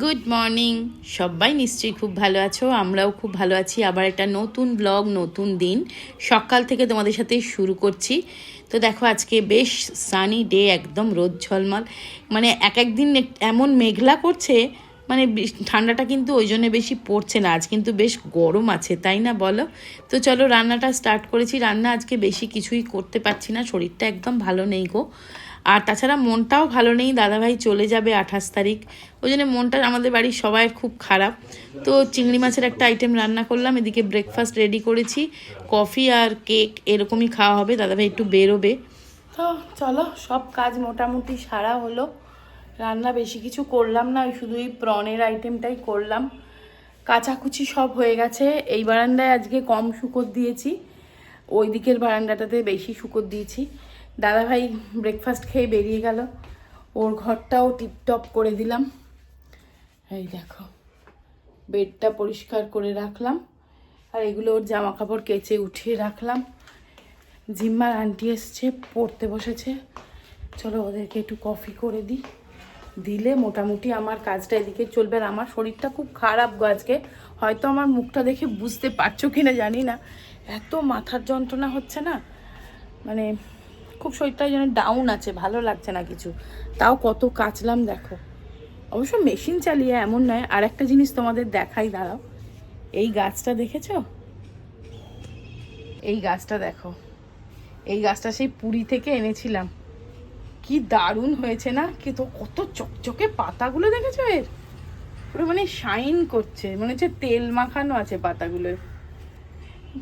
Good morning সবাই নিশ্চয়ই খুব ভালো আছো, আমরাও খুব ভালো আছি। আবার একটা নতুন ব্লগ নতুন দিন। সকাল থেকে তোমাদের সাথে শুরু করছি। তো দেখো, আজকে বেশ সানি ডে একদম রোদ ঝলমল। মানে এক এক দিন এমন মেঘলা করছে মানে ঠান্ডাটা কিন্তু ওই জন্য বেশি পড়ছে না। আজ কিন্তু বেশ গরম আছে, তাই না বলো? তো চলো, রান্নাটা স্টার্ট করেছি। রান্না আজকে বেশি কিছুই করতে পারছি না, শরীরটা একদম ভালো নেই গো। আর তাছাড়া মনটাও ভালো নেই, দাদাভাই চলে যাবে আঠাশ তারিখ। ওই জন্য মনটা আমাদের বাড়ির সবাই খুব খারাপ। তো চিংড়ি মাছের একটা আইটেম রান্না করলাম, এদিকে ব্রেকফাস্ট রেডি করেছি। কফি আর কেক এরকমই খাওয়া হবে, দাদাভাই একটু বেরোবে। তো চলো, সব কাজ মোটামুটি সারা হলো। রান্না বেশি কিছু করলাম না, ওই শুধু এই প্রনের আইটেমটাই করলাম। কাচাকুচি সব হয়ে গেছে। এই বারান্দায় আজকে কম শুকর দিয়েছি। ওই দিকের বারান্দাটাতে বেশি শুকর দিয়েছি। দাদাভাই ব্রেকফাস্ট খেয়ে বেরিয়ে গেল। ওর ঘরটাও টিপটপ করে দিলাম। এই দেখো বেডটা পরিষ্কার করে রাখলাম। আর এগুলো ওর জামা কাপড় কেচে উঠিয়ে রাখলাম। জিম্মার আন্টি এসছে, পড়তে বসেছে। চলো ওদেরকে একটু কফি করে দিই। দিলে মোটামুটি আমার কাজটা এদিকে চলবে আর আমার শরীরটা খুব খারাপ আজকে। হয়তো আমার মুখটা দেখে বুঝতে পারছ কি না জানি না। এত মাথার যন্ত্রণা হচ্ছে না? মানে খুব শরীরটা যেন ডাউন আছে, ভালো লাগছে না কিছু। তাও কত কাচলাম, দেখো। অবশ্য মেশিন চালিয়ে এমন নয় আর একটা জিনিস তোমাদের দেখাই, দাঁড়াও। এই গাছটা দেখেছ? এই গাছটা দেখো। এই গাছটা সেই পুরী থেকে এনেছিলাম। কি দারুণ হয়েছে না? কি তো কত চকচকে পাতাগুলো দেখেছ এর? পুরো মানে শাইন করছে, মনে হচ্ছে তেল মাখানো আছে পাতাগুলোর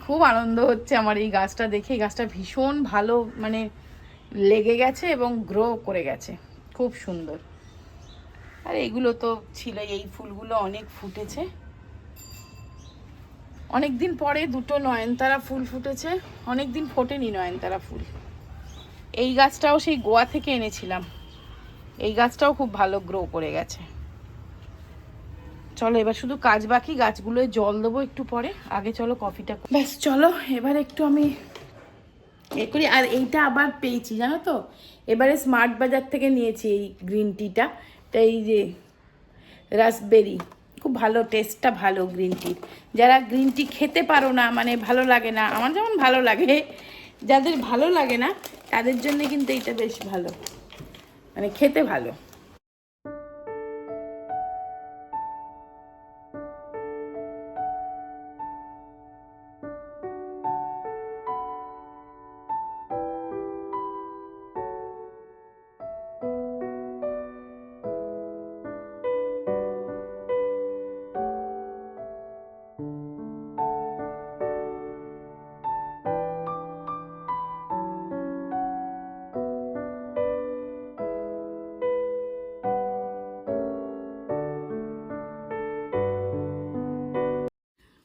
খুব আনন্দ হচ্ছে আমার এই গাছটা দেখে। এই গাছটা ভীষণ ভালো মানে লেগে গেছে এবং গ্রো করে গেছে। খুব সুন্দর। আর এগুলো তো ছিল, এই ফুলগুলো অনেক ফুটেছে। অনেক দিন পরে দুটো নয়নতারা ফুল ফুটেছে অনেক দিন ফোটেনি নয়নতারা ফুল। এই গাছটাও সেই গোয়া থেকে এনেছিলাম। এই গাছটাও খুব ভালো গ্রো করে গেছে। চলো এবার শুধু কাজ বাকি, গাছগুলোয় জল দেবো একটু পরে। আগে চলো কফিটা ব্যাস, চলো, এবার একটু আমি এ করি, আর এইটা আবার পেয়েছি, জানো তো? এবারে স্মার্ট বাজার থেকে নিয়েছি এই গ্রিন টিটা তা এই যে রাসবেরি খুব ভালো টেস্টটা ভালো গ্রিন টির যারা গ্রিন টি খেতে পারো না মানে ভালো লাগে না, আমার যেমন ভালো লাগে, যাদের ভালো লাগে না, তাদের জন্য কিন্তু এইটা বেশ ভালো। মানে খেতে ভালো।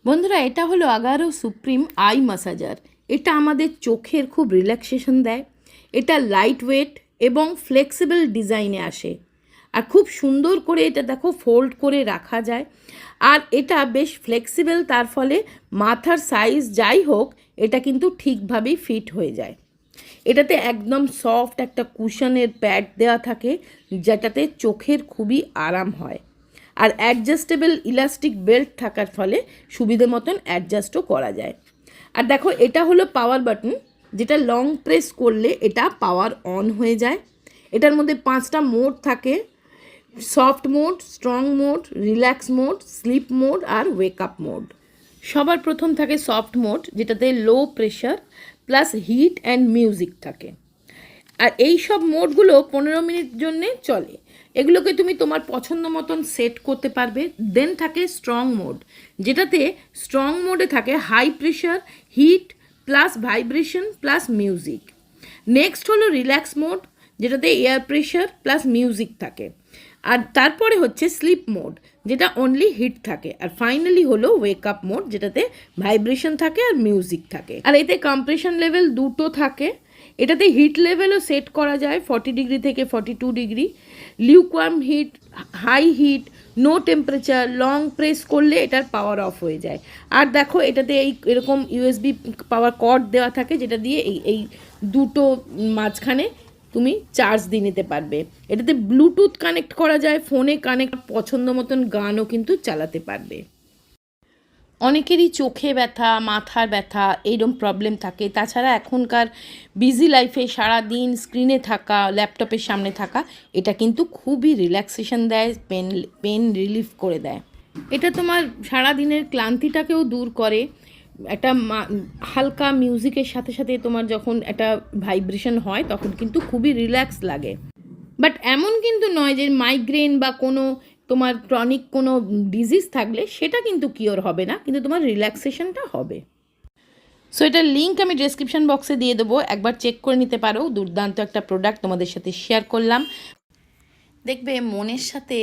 বন্ধুরা, এটা হলো আগারো সুপ্রিম আই মাসাজার। এটা আমাদের চোখের খুব রিল্যাক্সেশন দেয়। এটা লাইট ওয়েট এবং ফ্লেক্সিবল ডিজাইনে আসে। আর খুব সুন্দর করে এটা দেখো ফোল্ড করে রাখা যায়। আর এটা বেশ ফ্লেক্সিবল তার ফলে মাথার সাইজ যাই হোক, এটা কিন্তু ঠিকভাবেই ফিট হয়ে যায়। এটাতে একদম সফট একটা কুশনের প্যাড দেওয়া থাকে, যেটাতে চোখের খুবই আরাম হয়। আর অ্যাডজাস্টেবল ইলাস্টিক বেল্ট থাকার ফলে সুবিধে মতন অ্যাডজাস্টও করা যায়। আর দেখো, এটা হলো পাওয়ার বাটন যেটা লং প্রেস করলে এটা পাওয়ার অন হয়ে যায়। এটার মধ্যে পাঁচটা মোড থাকে soft mode strong mode relax mode sleep mode আর ওয়েক আপ মোড সবার প্রথম থাকে সফট মোড যেটাতে low pressure plus heat and music থাকে। আর এই সব মোডগুলো পনেরো মিনিট জন্যে চলে। এগুলোকে তুমি তোমার পছন্দ মতন সেট করতে পারবে। দেন থাকে স্ট্রং মোড যেটাতে স্ট্রং মোডে থাকে high pressure heat plus vibration plus music next হলো রিল্যাক্স মোড যেটাতে এয়ার প্রেশার প্লাস মিউজিক থাকে। আর তারপরে হচ্ছে স্লিপ মোড যেটা অনলি হিট থাকে। আর ফাইনালি হলো ওয়েক আপ মোড যেটাতে ভাইব্রেশন থাকে আর মিউজিক থাকে। আর এতে কম্প্রেশন লেভেল দুটো থাকে। এটাতে হিট লেভেলও সেট করা যায় ফর্টি ডিগ্রি থেকে forty two degree lukewarm heat high heat no temperature long press করলে এটার পাওয়ার অফ হয়ে যায়। আর দেখো, এটাতে এই এরকম ইউএসবি পাওয়ার কর্ড দেওয়া থাকে, যেটা দিয়ে এই এই দুটো মাঝখানে তুমি চার্জ দিয়ে নিতে পারবে। এটাতে ব্লুটুথ কানেক্ট করা যায় ফোনে কানেক্ট পছন্দ মতন গানও কিন্তু চালাতে পারবে। অনেকেরই চোখে ব্যথা, মাথার ব্যথা এইরকম প্রবলেম থাকে। তাছাড়া এখনকার বিজি লাইফে সারা দিন স্ক্রিনে থাকা ল্যাপটপের সামনে থাকা, এটা কিন্তু খুবই রিল্যাক্সেশন দেয় পেন পেন রিলিফ করে দেয়। এটা তোমার সারা দিনের ক্লান্তিটাকেও দূর করে। একটা হালকা মিউজিকের সাথে সাথে তোমার যখন একটা ভাইব্রেশন হয়, তখন কিন্তু খুবই রিল্যাক্স লাগে। বাট এমন কিন্তু নয় যে মাইগ্রেন বা কোনো তোমার ক্রনিক কোনো ডিজিজ থাকলে সেটা কিন্তু কিওর হবে না, কিন্তু তোমার রিল্যাক্সেশনটা হবে। সো এটার লিঙ্ক আমি ডেসক্রিপশন বক্সে দিয়ে দেবো, একবার চেক করে নিতে পারো, দুর্দান্ত একটা প্রোডাক্ট তোমাদের সাথে শেয়ার করলাম। দেখবে মনের সাথে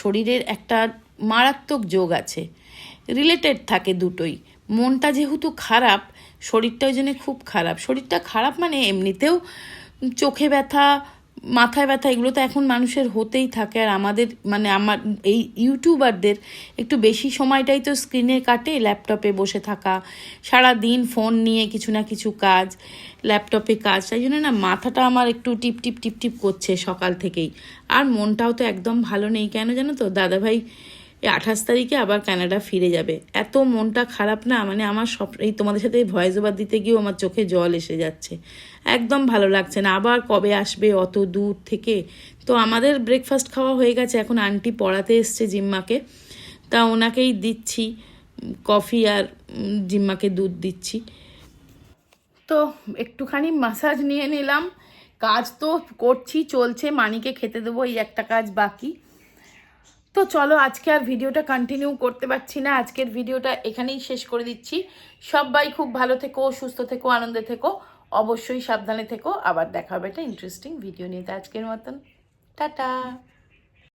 শরীরের একটা মারাত্মক যোগ আছে রিলেটেড থাকে দুটোই। মনটা যেহেতু খারাপ শরীরটা ওই খুব খারাপ। শরীরটা খারাপ মানে এমনিতেও চোখে ব্যথা মাথায় ব্যথা, এগুলো তো এখন মানুষের হতেই থাকে। আর আমাদের মানে আমার, এই ইউটিউবারদের একটু বেশি সময়টাই তো স্ক্রিনে কাটে ল্যাপটপে বসে থাকা। সারা দিন ফোন নিয়ে কিছু না কিছু কাজ ল্যাপটপে কাজ। তাই জন্য না মাথাটা আমার একটু টিপ টিপ টিপ টিপ করছে সকাল থেকেই। আর মনটাও তো একদম ভালো নেই। কেন জানো তো? দাদাভাই এই আঠাশ তারিখে আবার কানাডা ফিরে যাবে। এত মনটা খারাপ না মানে আমার সব এই তোমাদের সাথে ভয়েস ওভার দিতে গিয়েও আমার চোখে জল এসে যাচ্ছে। একদম ভালো লাগছে না। আবার কবে আসবে, অত দূর থেকে? তো আমাদের ব্রেকফাস্ট খাওয়া হয়ে গেছে। এখন আন্টি পড়াতে এসছে জিম্মাকে। তা ওনাকেই দিচ্ছি কফি আর জিম্মাকে দুধ দিচ্ছি। তো একটুখানি মাসাজ নিয়ে নিলাম। কাজ তো করছি, চলছে। মানিকে খেতে দেবো, এই একটা কাজ বাকি। তো চলো আজকে আর ভিডিওটা কন্টিনিউ করতে পারছি না। আজকের ভিডিওটা এখানেই শেষ করে দিচ্ছি। সবাই খুব ভালো থেকো, সুস্থ থেকো, আনন্দে থেকো। অবশ্যই সাবধানে থেকো। আবার দেখা হবে একটা ইন্টারেস্টিং ভিডিও নিয়ে। আজকের মতন। টাটা।